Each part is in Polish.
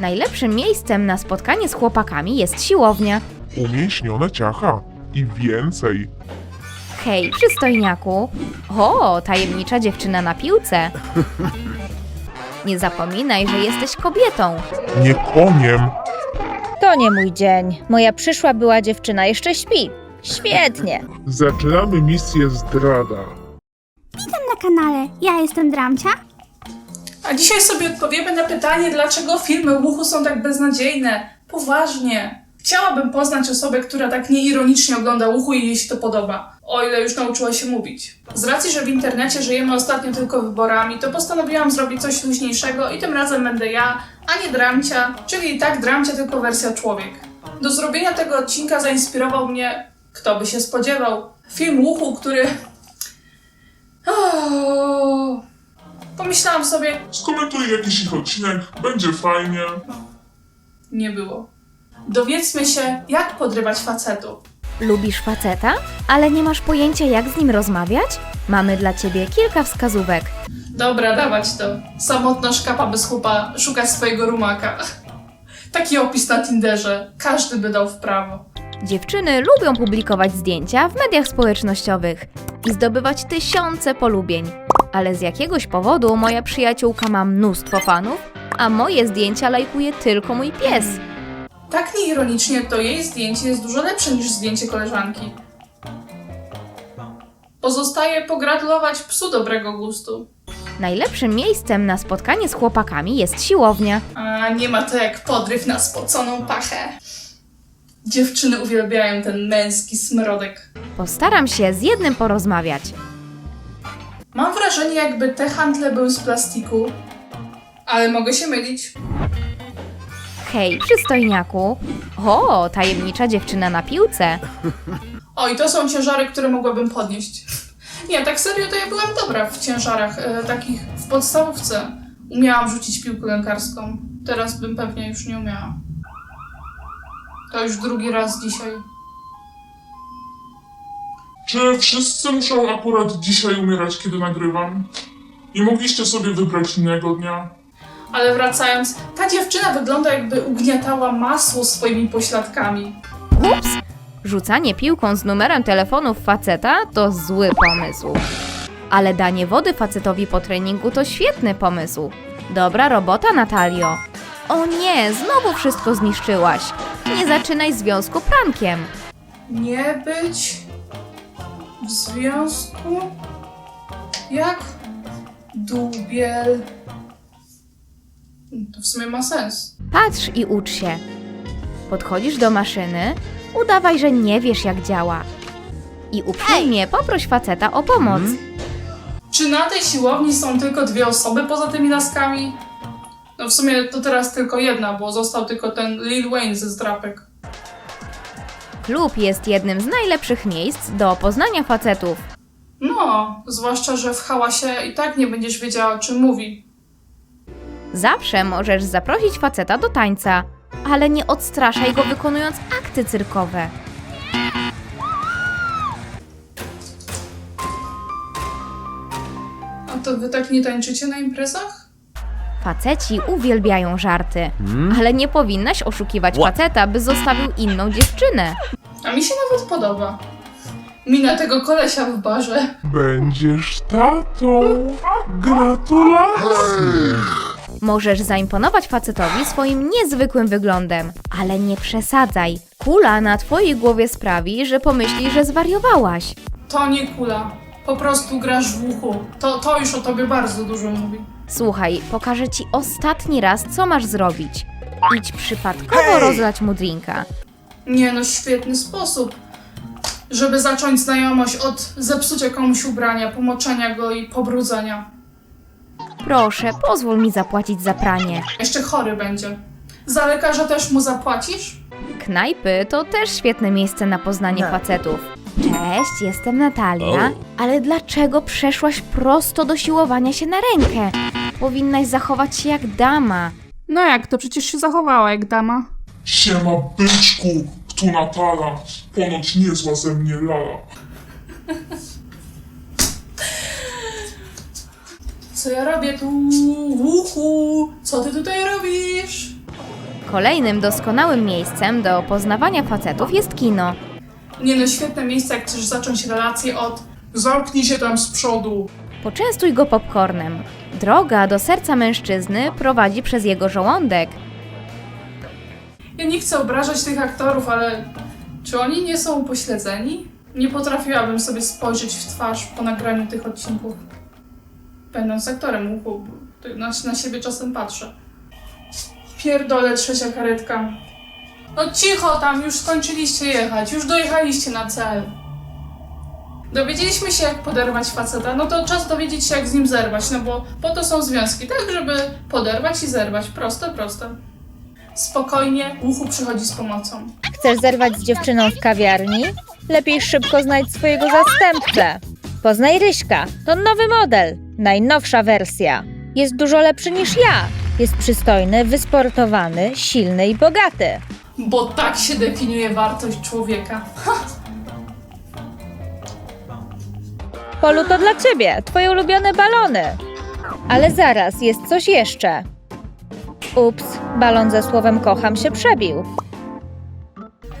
Najlepszym miejscem na spotkanie z chłopakami jest siłownia. Umieśnione ciacha i więcej. Hej, przystojniaku! O, tajemnicza dziewczyna na piłce! Nie zapominaj, że jesteś kobietą. Nie koniem. To nie mój dzień. Moja przyszła była dziewczyna jeszcze śpi. Świetnie. Zaczynamy misję zdrada. na kanale. Ja jestem Dramcia. A dzisiaj sobie odpowiemy na pytanie, dlaczego filmy Łuchu są tak beznadziejne. Poważnie. Chciałabym poznać osobę, która tak nieironicznie ogląda Łuchu i jej się to podoba. O ile już nauczyła się mówić. Z racji, że w internecie żyjemy ostatnio tylko wyborami, to postanowiłam zrobić coś luźniejszego i tym razem będę ja, a nie Dramcia, czyli i tak Dramcia, tylko wersja człowiek. Do zrobienia tego odcinka zainspirował mnie, kto by się spodziewał, film Łuchu, który... Oh. Pomyślałam sobie, Skomentuj jakiś ich odcinek, będzie fajnie. Nie było. Dowiedzmy się, jak podrywać facetów. Lubisz faceta, ale nie masz pojęcia, jak z nim rozmawiać? Mamy dla ciebie kilka wskazówek. Dobra, dawać to. Samotna szkapa bez chłopa szuka swojego rumaka. Taki opis na Tinderze. Każdy by dał w prawo. Dziewczyny lubią publikować zdjęcia w mediach społecznościowych i zdobywać tysiące polubień. Ale z jakiegoś powodu moja przyjaciółka ma mnóstwo fanów, a moje zdjęcia lajkuje tylko mój pies. Tak nieironicznie, to jej zdjęcie jest dużo lepsze niż zdjęcie koleżanki. Pozostaje pogratulować psu dobrego gustu. Najlepszym miejscem na spotkanie z chłopakami jest siłownia. A nie ma to jak podryw na spoconą pachę. Dziewczyny uwielbiają ten męski smrodek. Postaram się z jednym porozmawiać. Mam wrażenie, jakby te handle były z plastiku, ale mogę się mylić. Hej, przystojniaku! O, tajemnicza dziewczyna na piłce. O, i to są ciężary, które mogłabym podnieść. Nie, tak serio, to ja byłam dobra w ciężarach, e, takich w podstawówce. Umiałam rzucić piłkę lękarską. Teraz bym pewnie już nie umiała. To już drugi raz dzisiaj. Czy wszyscy muszą akurat dzisiaj umierać, kiedy nagrywam? Nie mogliście sobie wybrać innego dnia? Ale wracając, ta dziewczyna wygląda jakby ugniatała masło swoimi pośladkami. Ups! Rzucanie piłką z numerem telefonu w faceta to zły pomysł. Ale danie wody facetowi po treningu to świetny pomysł. Dobra robota, Natalio. O nie, znowu wszystko zniszczyłaś. Nie zaczynaj związku prankiem. Nie być w związku jak dubiel. To w sumie ma sens. Patrz i ucz się. Podchodzisz do maszyny, udawaj, że nie wiesz jak działa. I uprzejmie poproś faceta o pomoc. Czy na tej siłowni są tylko dwie osoby poza tymi laskami? No w sumie to teraz tylko jedna, bo został tylko ten Lil Wayne ze zdrapek. Klub jest jednym z najlepszych miejsc do poznania facetów. No, zwłaszcza, że w hałasie i tak nie będziesz wiedziała o czym mówi. Zawsze możesz zaprosić faceta do tańca, ale nie odstraszaj go wykonując akty cyrkowe. A to wy tak nie tańczycie na imprezach? Faceci uwielbiają żarty, ale nie powinnaś oszukiwać faceta, by zostawił inną dziewczynę. A mi się nawet podoba. Mina tego kolesia w barze. Będziesz tatą. Gratulacje. Możesz zaimponować facetowi swoim niezwykłym wyglądem, ale nie przesadzaj. Kula na twojej głowie sprawi, że pomyśli, że zwariowałaś. To nie kula. Po prostu grasz w uchu. To, to już o tobie bardzo dużo mówi. Słuchaj, pokażę ci ostatni raz, co masz zrobić. Idź przypadkowo rozlać mu drinka. Nie no, świetny sposób, żeby zacząć znajomość od zepsucia komuś ubrania, pomoczenia go i pobrudzenia. Proszę, pozwól mi zapłacić za pranie. Jeszcze chory będzie. Za lekarza też mu zapłacisz? Knajpy to też świetne miejsce na poznanie facetów. Cześć, jestem Natalia. Ale dlaczego przeszłaś prosto do siłowania się na rękę? Powinnaś zachować się jak dama. No jak, to przecież się zachowała jak dama. Siema byczku, tu Natala. Ponoć niezła ze mnie lala. Co ja robię tu? Uhu, co ty tutaj robisz? Kolejnym doskonałym miejscem do poznawania facetów jest kino. Nie no, świetne miejsce, jak chcesz zacząć relację od Zamknij się tam z przodu. Poczęstuj go popcornem. Droga do serca mężczyzny prowadzi przez jego żołądek. Ja nie chcę obrażać tych aktorów, ale czy oni nie są upośledzeni? Nie potrafiłabym sobie spojrzeć w twarz po nagraniu tych odcinków. Będąc aktorem uchu, na, na siebie czasem patrzę. Pierdolę trzecia karetka. No cicho tam, już skończyliście jechać, już dojechaliście na cel. Dowiedzieliśmy się jak poderwać faceta, no to czas dowiedzieć się jak z nim zerwać, no bo po to są związki, tak żeby poderwać i zerwać. Proste, proste. Spokojnie, uchu przychodzi z pomocą. Chcesz zerwać z dziewczyną w kawiarni? Lepiej szybko znajdź swojego zastępcę. Poznaj Ryśka. To nowy model. Najnowsza wersja. Jest dużo lepszy niż ja. Jest przystojny, wysportowany, silny i bogaty. Bo tak się definiuje wartość człowieka. Polu to dla ciebie, twoje ulubione balony. Ale zaraz, jest coś jeszcze. Ups, balon ze słowem kocham się przebił.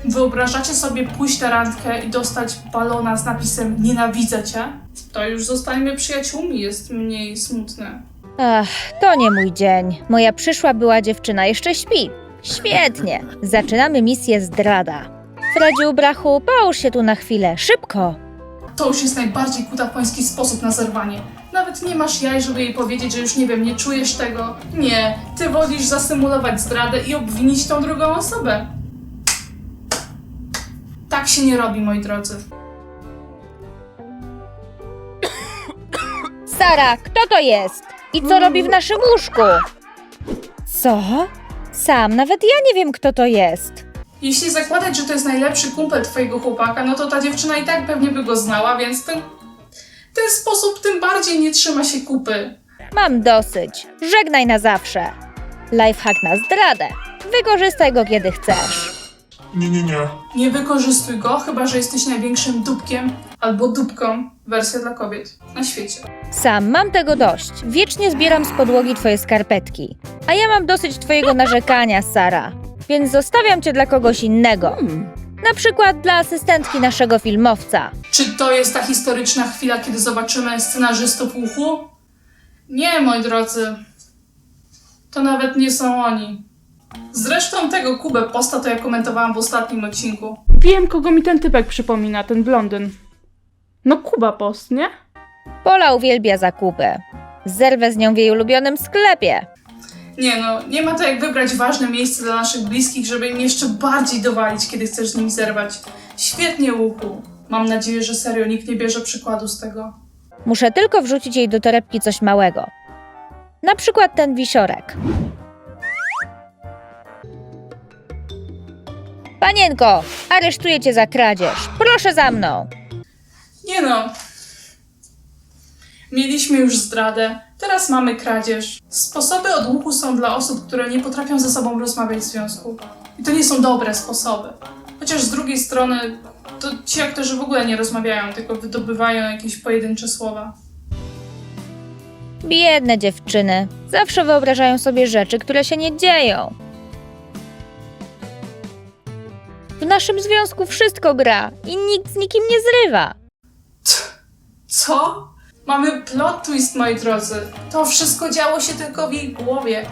Wyobrażacie sobie pójść na randkę i dostać balona z napisem nienawidzę cię? To już zostańmy przyjaciółmi, jest mniej smutne. Ach, to nie mój dzień. Moja przyszła była dziewczyna jeszcze śpi. Świetnie. Zaczynamy misję zdrada. Fredziu, brachu, połóż się tu na chwilę. Szybko. To już jest najbardziej kutapoński sposób na zerwanie. Nawet nie masz jaj, żeby jej powiedzieć, że już nie wiem, nie czujesz tego. Nie, ty wolisz zasymulować zdradę i obwinić tą drugą osobę. Tak się nie robi, moi drodzy. Sara, kto to jest? I co robi w naszym łóżku? Co? Sam, nawet ja nie wiem, kto to jest. Jeśli zakładać, że to jest najlepszy kumpel twojego chłopaka, no to ta dziewczyna i tak pewnie by go znała, więc ten, ten sposób tym bardziej nie trzyma się kupy. Mam dosyć. Żegnaj na zawsze. Lifehack na zdradę. Wykorzystaj go, kiedy chcesz. Nie, nie, nie. Nie wykorzystuj go, chyba że jesteś największym dupkiem albo dupką, wersja dla kobiet, na świecie. Sam, mam tego dość. Wiecznie zbieram z podłogi twoje skarpetki. A ja mam dosyć twojego narzekania, Sara. Więc zostawiam cię dla kogoś innego. Na przykład dla asystentki naszego filmowca. Czy to jest ta historyczna chwila, kiedy zobaczymy scenarzystów uchu? Nie, moi drodzy. To nawet nie są oni. Zresztą tego Kubę posta to ja komentowałam w ostatnim odcinku. Wiem, kogo mi ten typek przypomina, ten blondyn. No Kuba Post, nie? Pola uwielbia zakupy. Zerwę z nią w jej ulubionym sklepie. Nie no, nie ma to jak wybrać ważne miejsce dla naszych bliskich, żeby im jeszcze bardziej dowalić, kiedy chcesz z nimi zerwać. Świetnie, Łuku. Mam nadzieję, że serio nikt nie bierze przykładu z tego. Muszę tylko wrzucić jej do torebki coś małego. Na przykład ten wisiorek. Panienko, aresztuję cię za kradzież. Proszę za mną. Nie no. Mieliśmy już zdradę, teraz mamy kradzież. Sposoby odłuchu są dla osób, które nie potrafią ze sobą rozmawiać w związku. I to nie są dobre sposoby. Chociaż z drugiej strony, to ci aktorzy w ogóle nie rozmawiają, tylko wydobywają jakieś pojedyncze słowa. Biedne dziewczyny. Zawsze wyobrażają sobie rzeczy, które się nie dzieją. W naszym związku wszystko gra i nikt z nikim nie zrywa. Co? Mamy plot twist, moi drodzy. To wszystko działo się tylko w jej głowie.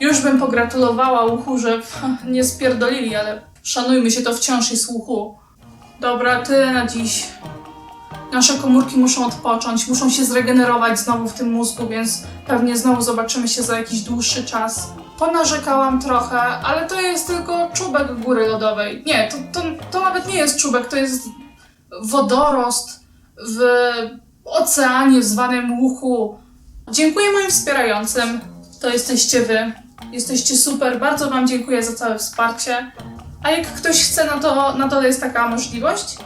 Już bym pogratulowała uchu, że nie spierdolili, ale szanujmy się, to wciąż jest uchu. Dobra, tyle na dziś. Nasze komórki muszą odpocząć, muszą się zregenerować znowu w tym mózgu, więc pewnie znowu zobaczymy się za jakiś dłuższy czas. Ponarzekałam trochę, ale to jest tylko czubek góry lodowej. Nie, to, to, to nawet nie jest czubek, to jest wodorost w oceanie zwanym Łuchu. Dziękuję moim wspierającym. To jesteście wy. Jesteście super. Bardzo wam dziękuję za całe wsparcie. A jak ktoś chce, no to na dole jest taka możliwość.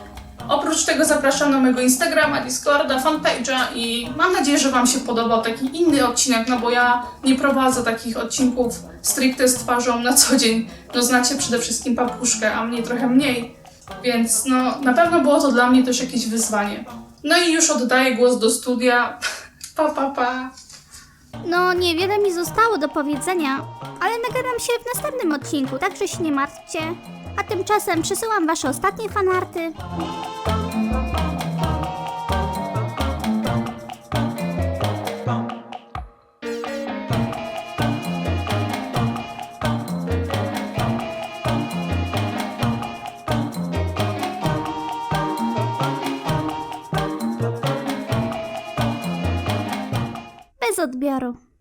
Oprócz tego zapraszam na mojego Instagrama, Discorda, fanpage'a i mam nadzieję, że Wam się podobał taki inny odcinek, no bo ja nie prowadzę takich odcinków stricte z twarzą na co dzień. No znacie przede wszystkim papuszkę, a mnie trochę mniej. Więc no, na pewno było to dla mnie też jakieś wyzwanie. No i już oddaję głos do studia. Pa, pa, pa. No, niewiele mi zostało do powiedzenia, ale nagadam się w następnym odcinku, także się nie martwcie. A tymczasem przesyłam wasze ostatnie fanarty. Bez odbioru.